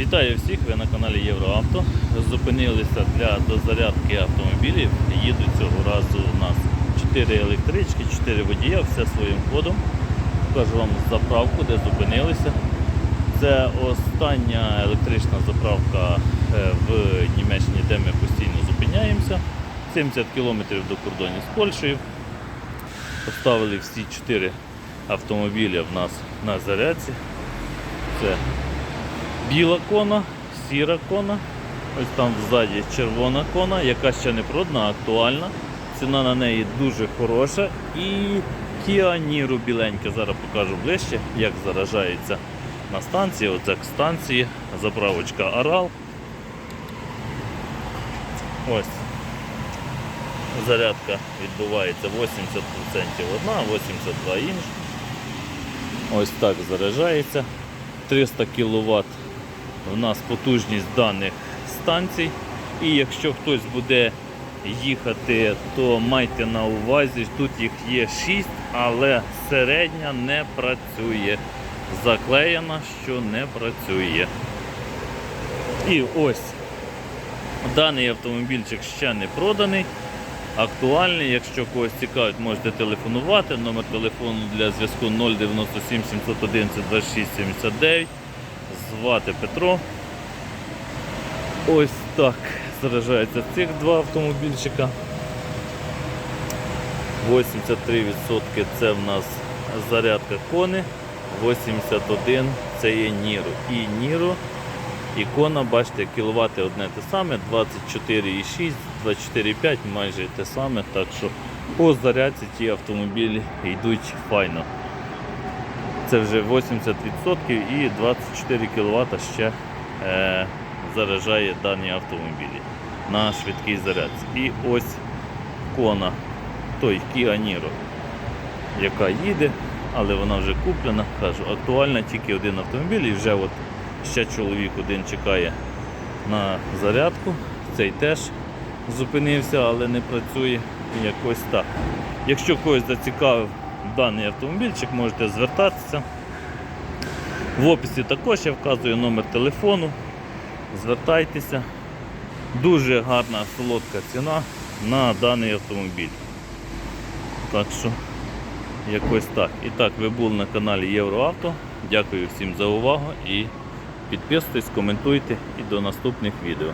Вітаю всіх, ви на каналі Євроавто. Зупинилися для дозарядки автомобілів. Їдуть цього разу у нас 4 електрички, 4 водія, все своїм ходом. Покажу вам заправку, де зупинилися. Це остання електрична заправка е, в Німеччині, де ми постійно зупиняємося. 70 кілометрів до кордонів з Польщею. Поставили всі 4 автомобіля в нас на зарядці. Це біла кона, сіра кона, ось там ззаді червона кона, яка ще не продана, а актуальна. Ціна на неї дуже хороша. І Kia Niro біленька. Зараз покажу ближче, як заражається на станції. Оце к станції, заправочка Арал. Ось. Зарядка відбувається 80% одна, 82 інша. Ось так заряджається. 300 кВт у нас потужність даних станцій. І якщо хтось буде їхати, то майте на увазі, тут їх є 6, але середня не працює. Заклеєна, що не працює. І ось даний автомобільчик ще не проданий. Актуальний, якщо когось цікавить, можете телефонувати. Номер телефону для зв'язку 097 711 26 79. Звати Петро. Ось так заражаються цих два автомобільчика. 83% це в нас зарядка кони, 81% це є Ніро. І Ніро, і кона, бачите, кіловати одне те саме, 24,6, 24,5 майже те саме. Так що по зарядці ті автомобілі йдуть файно. Це вже 80% і 24 кВт ще е, заражає дані автомобілі на швидкій зарядці. І ось кона, той Kia Niro, яка їде, але вона вже куплена. Кажу, актуальна тільки один автомобіль і вже от ще чоловік один чекає на зарядку. Цей теж зупинився, але не працює. Якось так. Якщо когось зацікавив даний автомобільчик, можете звертатися. В описі також я вказую номер телефону. Звертайтеся. Дуже гарна солодка ціна на даний автомобіль. Так що, якось так. І так, ви були на каналі Євроавто. Дякую всім за увагу і підписуйтесь, коментуйте і до наступних відео.